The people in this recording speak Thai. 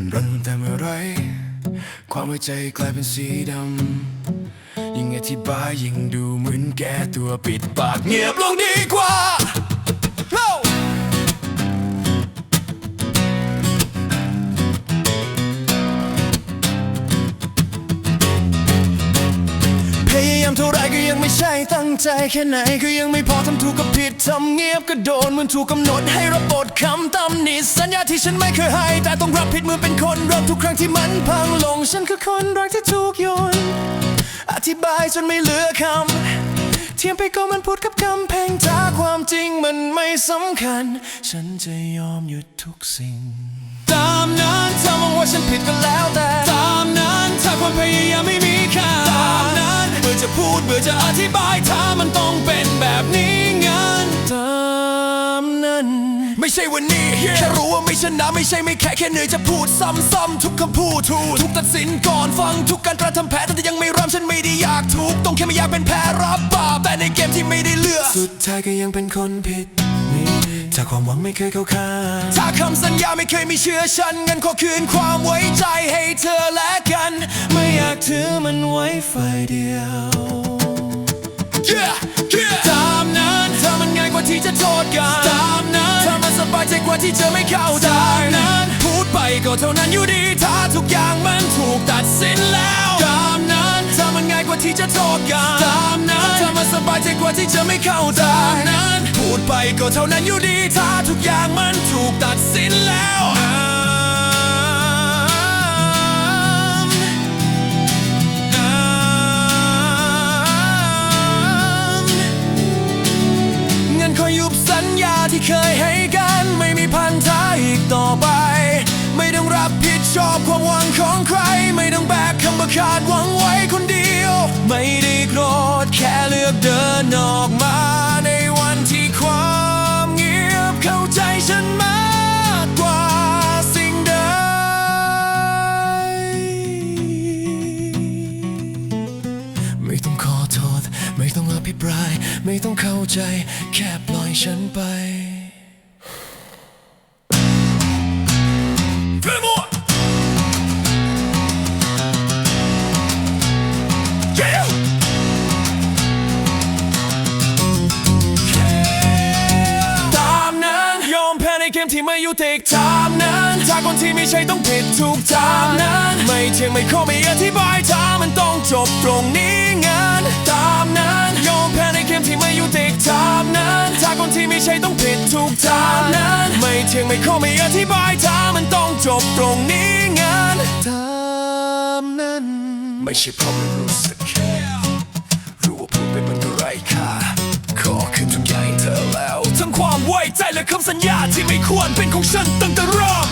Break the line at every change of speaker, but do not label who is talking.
มันรันแต่เมื่อไร ความไว้ใจกลายเป็นสีดำยิ่งอธิบายยิ่งดูเหมือนแก้ตัวปิดปากเงียบลงดีกว่า มเท่าไรก็ยังไม่ใช่ตั้งใจแค่ไหนก็ยังไม่พอทำถูกกับผิดทำเงียบก็โดนเหมือนถูกกำหนดให้รับบทคำตำหนิสัญญาที่ฉันไม่เคยให้ แต่ต้องรับผิดเหมือนเป็นคนริ่มทุกครั้งที่มันพังลง ฉันคือคนรักที่ถูกโยนอธิบายจนไม่เหลือคำเทียมไปก็มันพูดกับกำแพงถ้าความจริงมันไม่สำคัญ ฉันจะยอมหยุดทุกสิ่ง ตามนั้นถ้ามองว่าฉันผิดก็แล้วแต่ ตามนั้นถ้าความพยายามไม่มีค่า พูดเมื่อจะอธิบายถ้ามันต้องเป็นแบบนี้งั้นตามนั้น ไม่ใช่วันนี้แค่รู้ว่าไม่ชนะไม่ใช่ไม่แค่แค่เหนื่อยจะพูดซ้ำๆทุกคำพูดถูกทุกตัดสินก่อนฟังทุกการกระทำแพ้แต่ยังไม่รับฉันไม่ได้อยากถูกต้องแค่ไม่อยากเป็นแพ้รับบาปแต่ในเกมที่ไม่ได้เลือกสุดท้ายก็ยังเป็นคนผิดถ้าความหวังไม่เคยเข้าข้างถ้าคำสัญญาไม่เคยมีเชื่อฉันงั้นขอคืนความไว้ใจให้เธอและกันไม่อยากถือมันไว้ฝ่ายเดียว yeah, yeah. ตามนั้นเธอมันง่ายกว่าที่จะโทษกัน ตามนั้นเธอมันสบายใจกว่าที่เธอไม่เข้าใจตามนั้นพูดไปก็เท่านั้นอยู่ดีถ้าทุกอย่างมันถูกตัดสินแล้ว ตามนั้นเธอมันง่ายกว่าที่จะโทษกัน ตามนั้นเธอมันสบายใจกว่าที่จะไม่เข้าใจตามนั้นพูดไปก็เท่านั้นอยู่ดีถ้าทุกอย่างมันถูกตัดสินแล้ว ที่เคยให้กันไม่มีพันธะอีกต่อไป ไม่ต้องรับผิดชอบความหวังของใคร ไม่ต้องแบกคำประกาศหวังไว้คนเดียว ไม่ได้โกรธแค่เลือกเดินออกมาในวันที่ความเงียบเข้าใจฉันมากกว่าสิ่งใดไม่ต้องขอโทษ ไม่ต้องอภิปราย ไม่ต้องเข้าใจ แค่ปล่อยฉันไป เกมที่ไม่ยุติตามนั้นถ้าคนที่ไม่ใช่ต้องผิดถูกตามนั้น ไม่เที่ยงไม่ข้อไม่อธิบายถ้ามันต้องจบตรงนี้งั้นตามนั้นยอมแพ้ในเกมที่ไม่ยุติตามนั้นถ้าคนที่ไม่ใช่ต้องผิดถูกตามนั้น ไม่เที่ยงไม่ข้อไม่อธิบายถ้ามันต้องจบตรงนี้งั้นตามนั้น ไม่ใช่เพราะไม่รู้สึกรู้ว่าพูดไปมันก็ไร้ค่าขอ ความไว้ใจและคำสัญญาที่ไม่ควรเป็นของฉันตั้งแต่เริ่ม